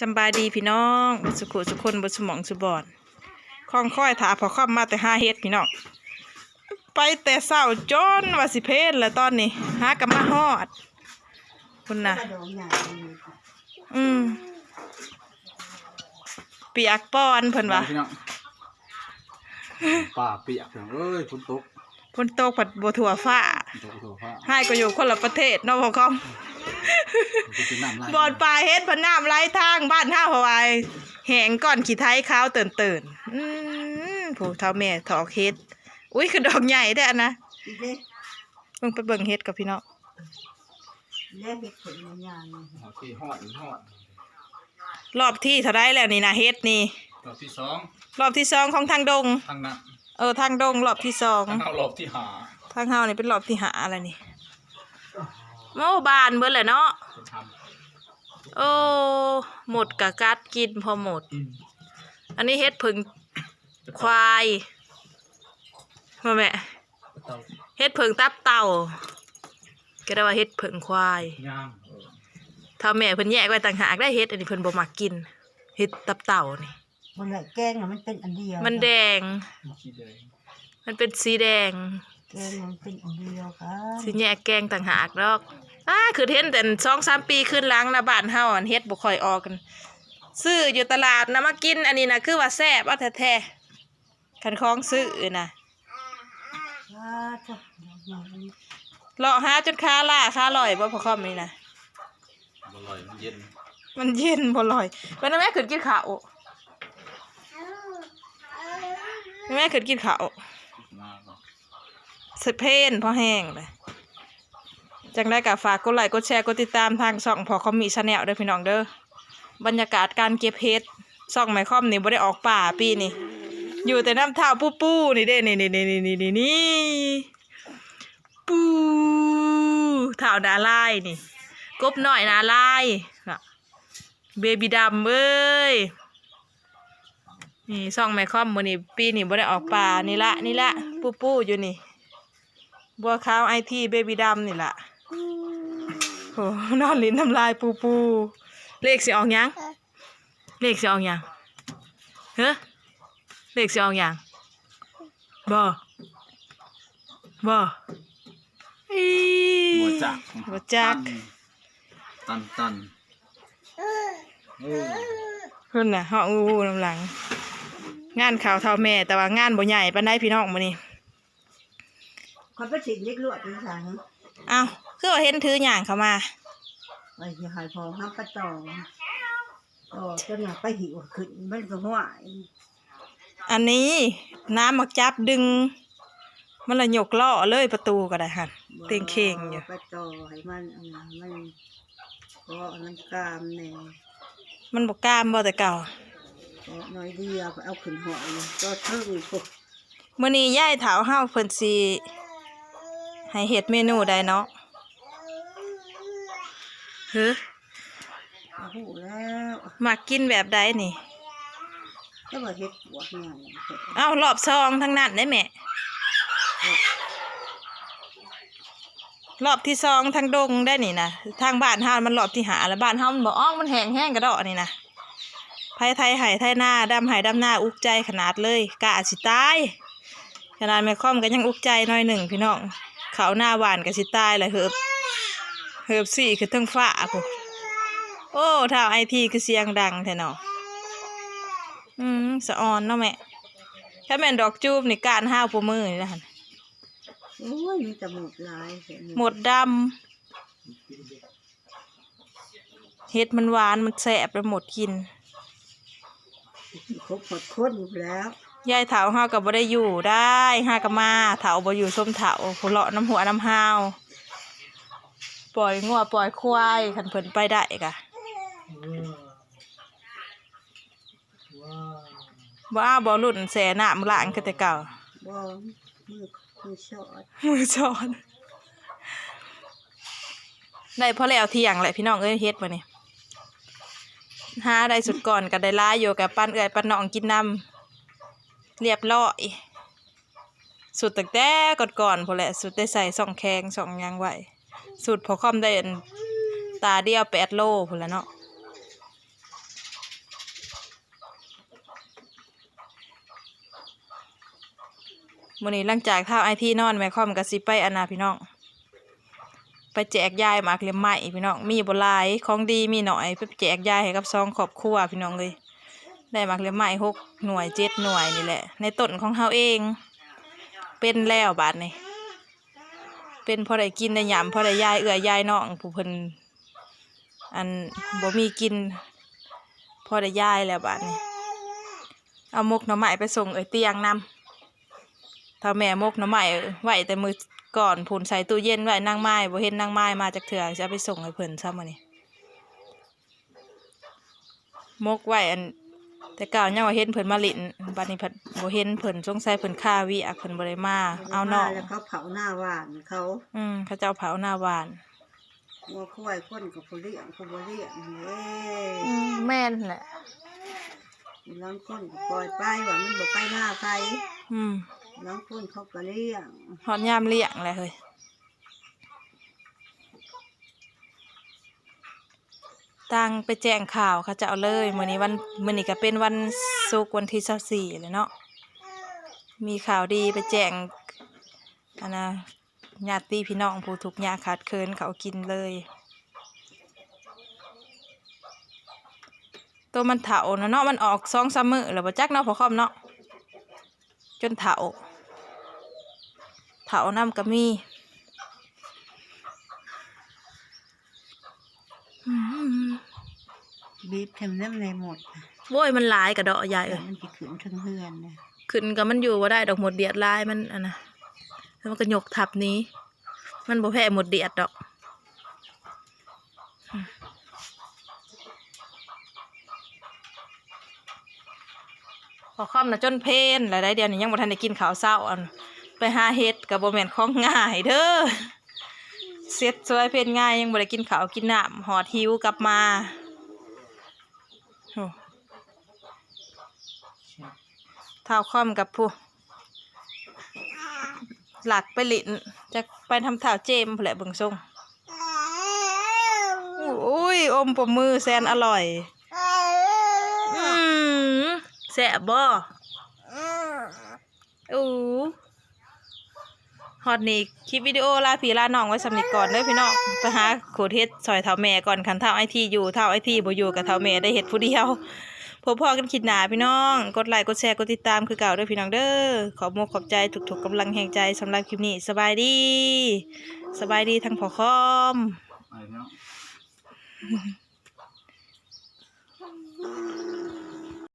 จำบายดีพี่น้องบุสุขุสุคนบุสมองสุบอนคล้องค่อยถาพอค่อมมาแต่ห้าเฮ็ดพี่น้องไปแต่เศร้าจนว่าสิเพศแล้วตอนนี้หากำมาฮอดคุณน่ะกระโดดใหญ่เลยค่ะอืมเปียกป้อนเพิ่นว่าพี่น้องป่าเปียกพี่น้องเอ้ยฝนตกฝนตกผัดบัวถั่วฟ้าฝนตกโถฟ้าให้ก็อยู่คนละประเทศเนาะพ่อคอม ฝนตกน้ำไหลบอนปลายเฮ็ดพนน้ำไหลทางบ้านห้าพะวายแหงก่อนขี้ไทยขาวตื่นตื่นๆอืมผู้เท่าแม่ถอกเฮ็ดอุ้ยคือดอกใหญ่ได้อนะอีเด้เบิ่งไปเบิ่งเฮ็ดกับพี่น้องเล่เห็ดผลมันยางเลยโอเคฮอดฮอดรอบที่เท่าไรแล้วนี่นะเฮ็ดนี่ รอบที่สองรอบที่สองของทางดง ทางนั้นเออทางดงรอบที่สอง ทางเอารอบที่หา ทางเฮานี่เป็นรอบที่หาอะไรนี่ โอ้บานเบิดแหละเนาะจะทโอ้หมดกะกัดกินพอหมดอันนี้เฮ็ดผึ่งำควายมาแม่เต่าเฮ็ดผึ่งตับเต่าก็ได้ว่าเฮ็ดผึ่งควายย่างเออถ้าแม่เพิ่นแยกไว้ต่างหากได้เฮ็ดอันนี้เพิ่นบ่มักกินเฮ็ดตับเต่านี่ มันเลยแกงน่ะมันเป็นอันเดียวมันแดง ขี้แดงมันเป็นสีแดง แกงมันเป็นอันเดียวค่ะสิแยกแกงต่างหากดอกอ่าคือเห็นแต่สองสามปีขึ้นหลังนะบ้านเฮาอันเฮ็ดบ่ค่อยออกกัน ซื้ออยู่ตลาดนะมากินอันนี้นะคือว่าแซ่บเอาแท้ๆคันของซื้อนะว้าจ้ะดอกใหญ่เลยเลาะหาจนค้าล่าค้าลอยบ่พอคอมนี่นะอร่อยมันเย็น มันเย็นบ่ลอยวันนั้นแม่ขึ้นกินข้าวแม่ขึ้นกินข้าวมาก่อน สะเพนพอแห้งเลยจังได้กับฝากกดไลค์กดแชร์กดติดตามทางช่องพอคอมมีชาแนลเด้อพี่น้องเด้อบรรยากาศการเก็บเห็ดช่องไมคอมนี่บ่ได้ออกป่าปีนี่อยู่แต่น้ำเท่าปูปูนี่เด้นี่นี่นี่นี่นี่นี่นี่ปูเท่าดาลายนี่ กบหน่อยนาลายน่ะเบบีดำเอ้ยนี่ช่องไมคอมมื้อนี้ปีนี้บ่ได้ออกป่านี่ละนี่ละปูปูอยู่นี่ บัวขาวไอทีเบบีดำนี่แหละโหนอนลิ้นทำลายปูปูเลขสิออกยังเลขสิออกยังเฮ้เลขสิออกยังบ่บ่อีหัวจักบ่จักตันตันเออคุณน่ะเฮาอู้อู้น้ำหลัง งานข่าวเท่าแม่แต่ว่างานบ่ใหญ่ปานใดพี่น้องมื้อนี้ คนไปสิงเล็กลวดดีสังอ้าวคือว่าเห็นถือหย่างเข้ามาไว้จะหายพอห้ามปะต่อต่อจนหนักไปหิวขึ้นมันก็ห่วยอันนี้น้ำมักจับดึง มันละหยกล่อเลยประตูก็ได้หันเตียงเข่งอยู่ปะต่อให้มันอันนั้นมันเพราะมันกล้ามแน่มันบอกกล้ามบ่แต่เก่าเพราะน้อยเดียวเอาขึ้นหัวเลยก็ทึ่งพวกมื้อนี้ยายถาวเฮาเพิ่นสิ ให้เฮ็ดเมนูใดเนาะเฮ้อโอ้โหแล้วมักกินแบบใดนี่ก็ว่าเฮ็ดปวดเนี่ยเอ้ารอบซองทั้งนั้นได้แม่รอบที่สองทางดงได้นี่นะทางบ้านเฮามันรอบที่หาแล้วบ้านเฮามันบ่ออกมันแห้งแห้งกระดอกนี่นะไผไทยไห้ไทยหน้าดำไห้ดำหน้าอุกใจขนาดเลยกะสิตายขนาดแม่ค่อมก็ยังอุกใจหน่อยหนึ่งพี่น้อง เขาหน้าหวานก็สิตายเลยเหิบเหิบสี่คือเทั้งฟ้าพุโอ้ท้าวไอทีคือเสียงดังแท้เนาะอืมสะออนเนาะแม่ถ้าแม่นดอกจูบนี่การห้าวปูมือนี่นะหั่นโอ้ยมีแต่หมดลายเห็นหมดดำเห็ดมันหวานมันแสบไปหมดกิน ครบหมดคนอยู่แล้ว ยายเถาเฮากับบ่ได้อยู่ได้ห้ากับมาเถาบ่อยู่ส้มเถาหัวเลาะน้ำหัวน้ำหาวปล่อยงัวปล่อยควายขันเพิ่นไปได้กะบ่อ้าวบ่รุ่นแสน้ำล้างก็แต่เก่าบ่มือมือชอดมือช้อนได้พอแล้วเที่ยงแหละพี่น้องเอ้ยเฮ็ดมานี่หาได้สุดก่อนก็ได้หล้ายอยู่กับปั้นเอ้ยปั้นน้องกินน้ำ เรียบร้อยสูตรแต่แต่ก่อนๆพอแหละสูตรได้ใส่สองแข้งสองยางไหวสูตรพอคอมได้ตาเดียวแปดโลพอแล้วเนาะมื่อนี้หลังจากท่าไอที่นอนแม่คอมกับซิไปอนาพี่น้อง ไปแจกยายมากเลียมใหม่พี่น้องมีบลายของดีมีหน่อยไปแจกยายให้กับซองขอบครัวพี่น้องเลย ได้มากเลี่ยมใหม่หกหน่วยเจ็ดหน่วยนี่แหละ ในต้นของเฮาเอง เป็นแล้วบาดนี้เป็นพอได้กินได้หยำพอได้ยายเอือยายน้องผู้เพิ่นอันบ่มีกิน พอได้ยายแล้วบาดนี้เอามกหน่อไม้ไปส่งเอ้ยเตียงนำถ้าแม่มกหน่อไม้ไหวแต่มือก่อนผุนใส่ตู้เย็นไว้นางไม้บ่เห็นนางไม้มาจากเถื่อจะไปส่งให้เพิ่นซ้ำมื้อนี้มกไหวอัน แต่เก่ายังว่าเห็นเพิ่นมาลินบัดนี้เพิ่นบ่เห็นเพิ่นสงสัยเพิ่นฆ่าวิอักเพิ่นบ่ได้มาเอาน้องแล้วเขาเผาหน้าหวานเขาอืมเขาเจ้าเผาหน้าหวานวัวควายคนกับผู้เลี้ยงผู้บ่เลี้ยงเด้อืมแม่นแหละล้างคนก็ปล่อยไปว่ามันบ่ไปหน้าใครอืมล้างคนเขาก็เลี้ยงฮอดยามเลี้ยงแหละเฮ้ย ตังไปแจ้งข่าวเขาจะเอาเลยมื้อนี้วันมื้อนี้ก็เป็นวันศุกร์วันที่24เลยเนาะมีข่าวดีไปแจ้งอันนะญาติพี่น้องผู้ทุกข์ยากขาดเคินเขากินเลย ตัวมันเถานะเนาะมันออกสองสามมือแล้วบ่จักเนาะพอคอมเนาะจนเถาเถาน้ำก็มีอืม บีบเข็มน้ำในหมดโว้ยมันหลายกระเดาะใหญ่เดี๋เอ้ยวยมันจะขึ้นทั้งเฮือนนะขึ้นก็มันอยู่ว่าได้ดอกหมดเดียดลายมันอันนะแล้วมันก็ยกทับหนี้ มันบ่แพ้หมดเดียดดอกอืมพอค่อมนะจนเพลนหลายๆเดือนนี้ยังบ่ทันได้กินข้าวเช้าอันไปหาเฮ็ดกับบ่แม่นของง่ายเด้อ เสร็จสวยเพลนง่ายยังบ่ได้กินข้าวกินน้ำหอดหิวกลับมาเท้าค่อมกับผู้หลักไปหลินจะไปทำเท้าเจมแหละเบิงทรงอุ้ยอมปมมือแสนอร่อยอืมแซ่บบ่อู้ ฮอดนี่คลิปวิดีโอลาพี่ลาน้องไว้สำนิทก่อนเด้อพี่น้องไปหาโขดเฮ็ดซอยเท่าแม่ก่อนคันเท่าไอทีอยู่เท่าไอทีบ่อยู่กับเท่าแม่ได้เฮ็ดผู้เดียวพบพอกันคิดหนาพี่น้อง กดไลค์กดแชร์กดติดตามคือเก่าเด้อพี่น้องเด้อขอบมกขอบใจทุกๆกำลังแห่งใจสำหรับคลิปนี้สบายดี สบายดีทั้งพอคอม